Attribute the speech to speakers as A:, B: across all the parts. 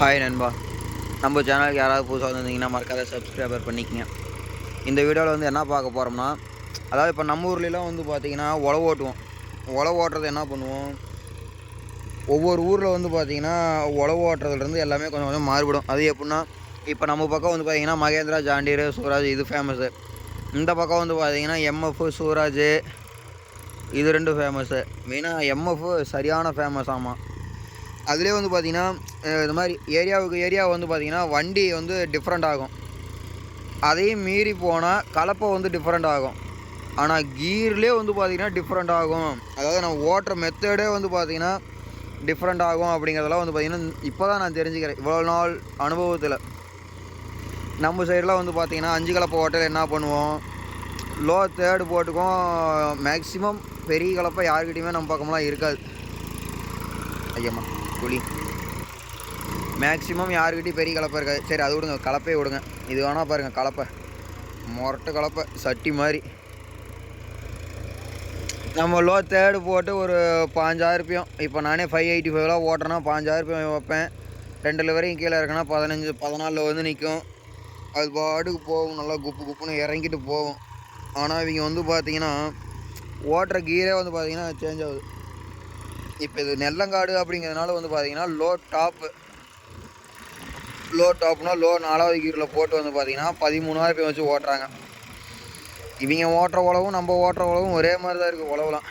A: Hi நண்பா. நம்ம சேனலுக்கு யாராவது புதுசாக வந்திருந்தீங்கன்னா மறக்காத சப்ஸ்கிரைபர் பண்ணிக்கங்க. இந்த வீடியோவில் வந்து என்ன பார்க்க போகிறோம்னா அதாவது இப்போ நம்ம ஊர்லலாம் வந்து பார்த்திங்கன்னா உழவு ஓட்டுவோம். உழவு ஓட்டுறது என்ன பண்ணுவோம்? ஒவ்வொரு ஊரில் வந்து பார்த்திங்கன்னா உழவு ஓட்டுறதுலேருந்து எல்லாமே கொஞ்சம் கொஞ்சம் மாறுபடும். அது எப்படின்னா இப்போ நம்ம பக்கம் வந்து பார்த்திங்கன்னா மகேந்திரா ஜாண்டீர் சூராஜ் இது ஃபேமஸு இந்த பக்கம் வந்து பார்த்திங்கன்னா எம்எஃப் சூராஜ் இது ரெண்டும் ஃபேமஸ்ஸு மெயினாக எம்எஃப் சரியான ஃபேமஸ் ஆமாம் அதுலேயே வந்து பார்த்திங்கன்னா இது மாதிரி ஏரியாவுக்கு ஏரியா வந்து பார்த்திங்கன்னா வண்டி வந்து டிஃப்ரெண்ட் ஆகும். அதையும் மீறி போனால் கலப்பை வந்து டிஃப்ரெண்ட் ஆகும். ஆனால் கீர்லேயே வந்து பார்த்திங்கன்னா டிஃப்ரெண்ட் ஆகும். அதாவது நம்ம ஓட்டுற மெத்தடே வந்து பார்த்திங்கன்னா டிஃப்ரெண்ட் ஆகும் அப்படிங்கிறதெல்லாம் வந்து பார்த்திங்கன்னா இப்போ தான் நான் தெரிஞ்சுக்கிறேன். இவ்வளோ நாள் அனுபவத்தில். நம்ம சைடெலாம் வந்து பார்த்திங்கன்னா அஞ்சு கலப்பை ஓட்டையில் என்ன பண்ணுவோம்? லோ தேர்டு போட்டுக்கும் மேக்ஸிமம் பெரிய கலப்பை யாருக்கிட்டையுமே நம்ம பக்கம்லாம் இருக்காது. ஐயம்மா. குழி. மேக்ஸிமம் யாருக்கிட்டையும் பெரிய கலப்பை இருக்காது. சரி அது விடுங்க. கலப்பையே விடுங்க. இது வேணால் பாருங்கள் கலப்பை. மொரட்டு கலப்பை சட்டி மாதிரி. நம்ம லோ தேர்டு போட்டு ஒரு பாஞ்சாயிரப்பையும் இப்போ நானே ஃபைவ் எயிட்டி ஃபைவ்லாம் ஓட்டுறேன்னா பாஞ்சாயிரப்பையும் வைப்பேன். ரெண்டு லிவரையும் கீழே இருக்குன்னா பதினஞ்சு பதினாலில் வந்து நிற்கும் அது பாட்டுக்கு போகும் நல்லா குப்பு குப்புன்னு இறங்கிட்டு போகும். ஆனால் இவங்க வந்து பார்த்திங்கன்னா ஓட்டுற கீரே வந்து பார்த்தீங்கன்னா சேஞ்ச் ஆகுது. இப்போ இது நெல்லங்காடு அப்படிங்கிறதுனால வந்து பார்த்தீங்கன்னா லோ டாப்பு லோ டாப்னா லோ நாலாவது கீரில் போட்டு வந்து பார்த்தீங்கன்னா பதிமூணாயிரம் பேர் வச்சு ஓட்டுறாங்க. இவங்க ஓட்டுற உழவும் நம்ம ஓட்டுற உழவும் ஒரே மாதிரி தான் இருக்குது உழவுலாம்.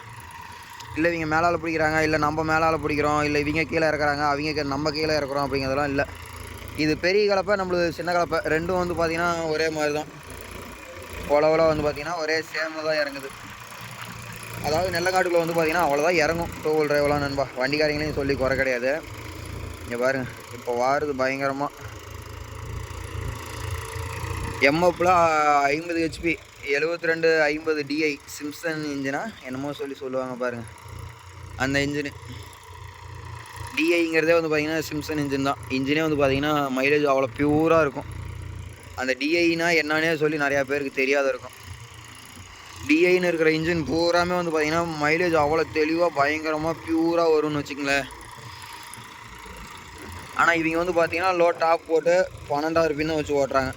A: இல்லை இவங்க மேலால் பிடிக்கிறாங்க இல்லை நம்ம மேலால் பிடிக்கிறோம் இல்லை இவங்க கீழே இறக்குறாங்க அவங்க நம்ம கீழே இறக்குறோம் அப்படிங்கிறதெல்லாம் இல்லை. இது பெரிய கலப்பை நம்மளுக்கு சின்ன கலப்பை. ரெண்டும் வந்து பார்த்திங்கன்னா ஒரே மாதிரி தான் உழவுலாம் வந்து பார்த்திங்கன்னா ஒரே சேமில் தான் இறங்குது. அதாவது நெல்லங்காட்டுக்குள்ள வந்து பார்த்தீங்கன்னா அவ்வளோதான் இறங்கும். டூ வீல் டிரைவெலாம் நண்பா. வண்டிக்காரங்களையும் சொல்லி குறை கிடையாது. இங்கே பாருங்கள் இப்போ வாருது பயங்கரமாக எம்எஃப்பில் ஐம்பது ஹெச்பி எழுபத்தி ரெண்டு ஐம்பது டிஐ சிம்சன் இன்ஜினா என்னமோ சொல்லி சொல்லுவாங்க பாருங்கள் அந்த இன்ஜினு டிஐங்கிறதே வந்து பார்த்தீங்கன்னா சிம்சன் இன்ஜின் தான். இன்ஜினே வந்து பார்த்திங்கன்னா மைலேஜ் அவ்வளோ ப்யூராக இருக்கும். அந்த டிஐனா என்னன்னே சொல்லி நிறையா பேருக்கு தெரியாத இருக்கும். டிஐன்னு இருக்கிற இன்ஜின் பூராமே வந்து பார்த்திங்கன்னா மைலேஜ் அவ்வளோ தெளிவாக பயங்கரமாக பியூராக வரும்னு வச்சுங்களேன் ஆனால் இவங்க வந்து பார்த்திங்கன்னா லோ டாப் போட்டு பன்னெண்டாயிரம் பின்னு வச்சு ஓட்டுறாங்க.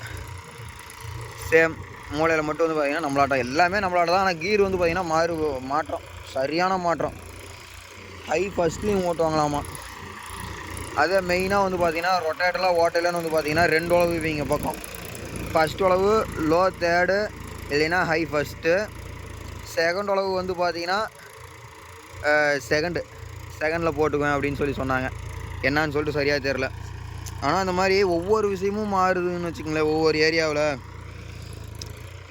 A: சேம் மூளையில் மட்டும் வந்து பார்த்திங்கன்னா நம்மளாட்டம் எல்லாமே நம்மளாட்ட தான் ஆனால் கீர் வந்து பார்த்திங்கன்னா மாறு மாற்றம். சரியான மாற்றம். ஹை ஃபஸ்ட்லேயும் ஓட்டுவாங்களாமா. அதே மெயினாக வந்து பார்த்தீங்கன்னா ரொட்டேட்டெல்லாம் ஓட்டலன்னு வந்து பார்த்திங்கன்னா ரெண்டு அளவு இவங்க பக்கம். ஃபஸ்ட் அளவு லோ தேர்டு இல்லைன்னா ஹை ஃபஸ்ட்டு செகண்ட் அளவு வந்து பார்த்தீங்கன்னா செகண்டு செகண்டில் போட்டுக்குவேன் அப்படின்னு சொல்லி சொன்னாங்க. என்னான்னு சொல்லிட்டு சரியாக தெரில ஆனால் அந்த மாதிரி ஒவ்வொரு விஷயமும் மாறுதுன்னு வச்சுக்கங்களேன் ஒவ்வொரு ஏரியாவில்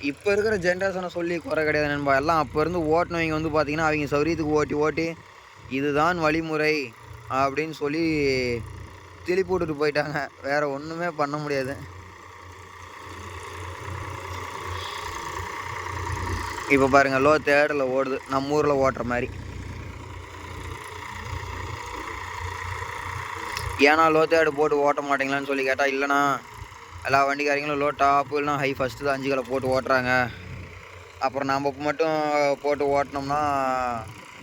A: இப்போ இருக்கிற ஜென்ரேஷனை சொல்லி குறை கிடையாது நண்பா. எல்லாம் அப்போ இருந்து ஓட்டினவங்க வந்து பார்த்திங்கன்னா அவங்க சௌரியத்துக்கு ஓட்டி ஓட்டி இதுதான் வழிமுறை அப்படின்னு சொல்லி திருப்பி விட்டுட்டு போயிட்டாங்க. வேறு ஒன்றுமே பண்ண முடியாது. இப்போ பாருங்கள் லோ தேர்டில் ஓடுது. நம்ம ஊரில் ஓட்டுற மாதிரி. ஏன்னா லோ தேர்டு போட்டு ஓட்ட மாட்டீங்களான்னு சொல்லி கேட்டால் இல்லைண்ணா. எல்லா வண்டிக்காரங்களும் லோ டாப்பு இல்லைனா ஹை ஃபஸ்ட்டு தான் அஞ்சு கிலோ போட்டு ஓட்டுறாங்க. அப்புறம் நம்ம மட்டும் போட்டு ஓட்டினோம்னா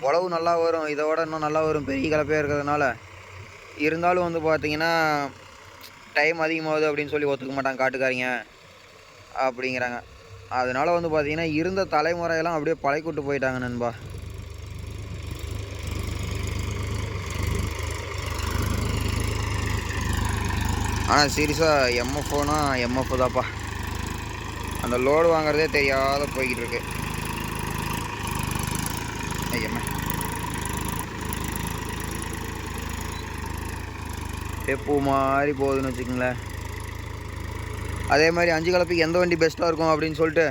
A: உழவு நல்லா வரும். இதை விட இன்னும் நல்லா வரும். பெரிய கலப்பையாக இருக்கிறதுனால. இருந்தாலும் வந்து பார்த்தீங்கன்னா டைம் அதிகமாகுது அப்படின்னு சொல்லி ஒத்துக்க மாட்டாங்க காட்டுக்காரங்க. அப்படிங்கிறாங்க. அதனால் வந்து பார்த்திங்கன்னா இருந்த தலைமுறையெல்லாம் அப்படியே பழைக்கூட்டு போயிட்டாங்க நண்பா. ஆனால் சீரியஸாக எம்எஃப்னா எம்எஃப் தான்ப்பா. அந்த லோடு வாங்குறதே தெரியாத போய்கிட்டு இருக்கு. ஐயம்மா மாதிரி போகுதுன்னு வச்சுக்கோங்களேன். அதே மாதிரி அஞ்சு கலப்புக்கு எந்த வண்டி பெஸ்ட்டாக இருக்கும் அப்படின்னு சொல்லிட்டு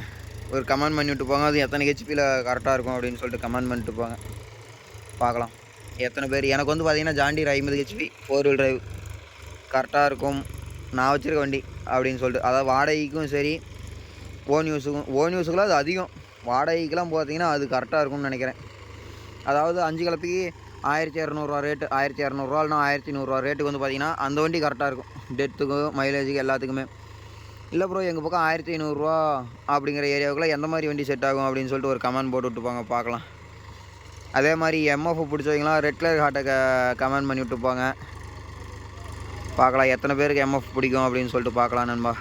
A: ஒரு கமெண்ட் பண்ணி விட்டு போங்க அது எத்தனை ஹெச்பியில் கரெக்டாக இருக்கும் அப்படின்னு சொல்லிட்டு கமெண்ட் பண்ணிட்டு போங்க பார்க்கலாம். எத்தனை பேர்? எனக்கு வந்து பார்த்தீங்கன்னா ஜாண்டீர் ஐம்பது ஹெச்பி ஃபோர் வீல் டிரைவ் கரெக்டாக இருக்கும். நான் வச்சுருக்க வண்டி அப்படின்னு சொல்லிட்டு. அதாவது வாடகைக்கும் சரி ஓன் யூஸுக்கும் ஓன் யூஸுக்குலாம் அது அதிகம். வாடகைக்கெலாம் பார்த்தீங்கன்னா அது கரெக்டாக இருக்கும்னு நினைக்கிறேன். அதாவது அஞ்சு கலப்பிக்கு ஆயிரத்தி இரநூறுவா ரேட்டு ஆயிரத்தி இரநூறுவா இல்லைனா ஆயிரத்தி நூறுரூவா ரேட்டுக்கு வந்து பார்த்தீங்கன்னா அந்த வண்டி கரெக்டாக இருக்கும். டெத்துக்கும் மைலேஜுக்கு எல்லாத்துக்குமே. இல்லை ப்ரோ எங்கள் பக்கம் ஆயிரத்தி ஐநூறுரூவா அப்படிங்கிற ஏரியாவுக்குள்ளே எந்த மாதிரி வண்டி செட் ஆகும்? அப்படின்னு சொல்லிட்டு ஒரு கமெண்ட் போட்டு விட்டுப்பாங்க பார்க்கலாம். அதே மாதிரி எம்எஃப் பிடிச்சவங்களாம் ரெட் கலர் ஹார்ட்டை க கமெண்ட் பண்ணி விட்டுப்பாங்க பார்க்கலாம் எத்தனை பேருக்கு எம்எஃப் பிடிக்கும் அப்படின்னு சொல்லிட்டு பார்க்கலாம் நண்பா.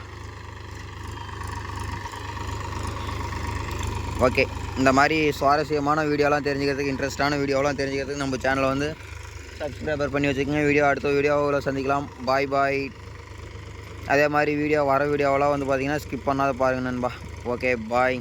A: ஓகே இந்த மாதிரி சுவாரஸ்யமான வீடியோலாம் தெரிஞ்சுக்கிறதுக்கு இன்ட்ரெஸ்டான வீடியோலாம் தெரிஞ்சுக்கிறதுக்கு நம்ம சேனலை வந்து சப்ஸ்கிரைபர் பண்ணி வச்சுக்கோங்க. வீடியோ அடுத்த வீடியோவில் சந்திக்கலாம். பாய் பாய் அதே மாதிரி வீடியோ வர வீடியோவெல்லாம் வந்து பார்த்தீங்கன்னா ஸ்கிப் பண்ணாத பாருங்கள் நண்பா. Okay bye